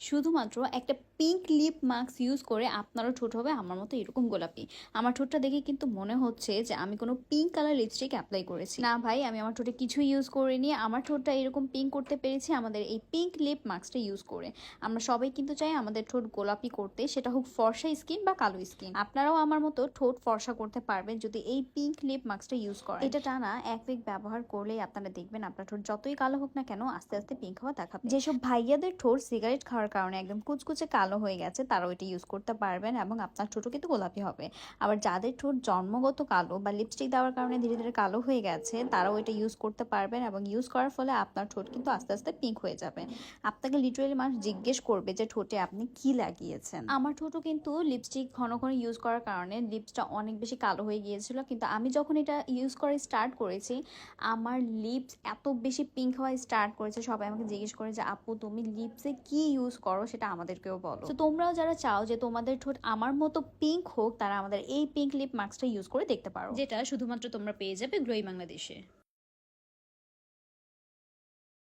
শুধুমাত্র একটা pink lip mask use করে আপনারও ঠোঁট হবে, আমার মতো এরকম গোলাপি। আমার ঠোঁটটা দেখে কিন্তু মনে হচ্ছে যে আমি কোনো পিঙ্ক কালার লিপস্টিক অ্যাপ্লাই করেছি। না ভাই, আমি আমার ঠোঁটে কিছু ইউজ করিনি। আমার ঠোঁটটা এরকম পিঙ্ক করতে পেরেছি, আমাদের এই পিঙ্ক লিপ মাস্কটা ইউজ করে। আমরা সবাই কিন্তু চাই আমাদের ঠোঁট গোলাপি করতে, সেটা হোক ফর্সা স্কিন বা কালো স্কিন আপনারাও আমার মতো ঠোঁট ফর্সা করতে পারবেন যদি এই পিঙ্ক লিপ মাস্কটা ইউজ করেন। এটা টানা এক উইক ব্যবহার করলেই আপনারা দেখবেন আপনার ঠোঁট যতই কালো হোক না কেন, আস্তে আস্তে পিঙ্ক হওয়া দেখাবে যেসব ভাইয়াদের ঠোঁট সিগারেট খাওয়ার কারণে একদম কুচকুচে কালো হয়ে গেছে, তারাও এটা ইউজ করতে পারবেন এবং আপনার ঠোঁটও কিন্তু গোলাপি হবে। আবার যাদের ঠোঁট জন্মগত কালো বা লিপস্টিক দেওয়ার কারণে ধীরে ধীরে কালো হয়ে গেছে, তারাও এটা ইউজ করতে পারবেন এবং ইউজ করার ফলে আপনার ঠোঁট কিন্তু আস্তে আস্তে পিঙ্ক হয়ে যাবে। আপনাকে লিটারেলি মানুষ জিজ্ঞেস করবে যে ঠোঁটে আপনি কি লাগিয়েছেন? আমার ঠোঁটও কিন্তু লিপস্টিক ঘন ঘন ইউজ করার কারণে লিপসটা অনেক বেশি কালো হয়ে গিয়েছিল, কিন্তু আমি যখন এটা ইউজ করা স্টার্ট করেছি, আমার লিপস এত বেশি পিঙ্ক হওয়া স্টার্ট করেছে, সবাই আমাকে জিজ্ঞেস করে যে, আপু, তুমি লিপসে কি ইউজ করো সেটা আমাদেরকেও বলো। তো তোমরাও যারা চাও যে তোমাদের ঠোঁট আমার মতো পিঙ্ক হোক তারা আমাদের এই পিঙ্ক লিপ মাস্কটা ইউজ করে দেখতে পারো। যেটা শুধুমাত্র তোমরা পেয়ে যাবে গ্লোই বাংলাদেশে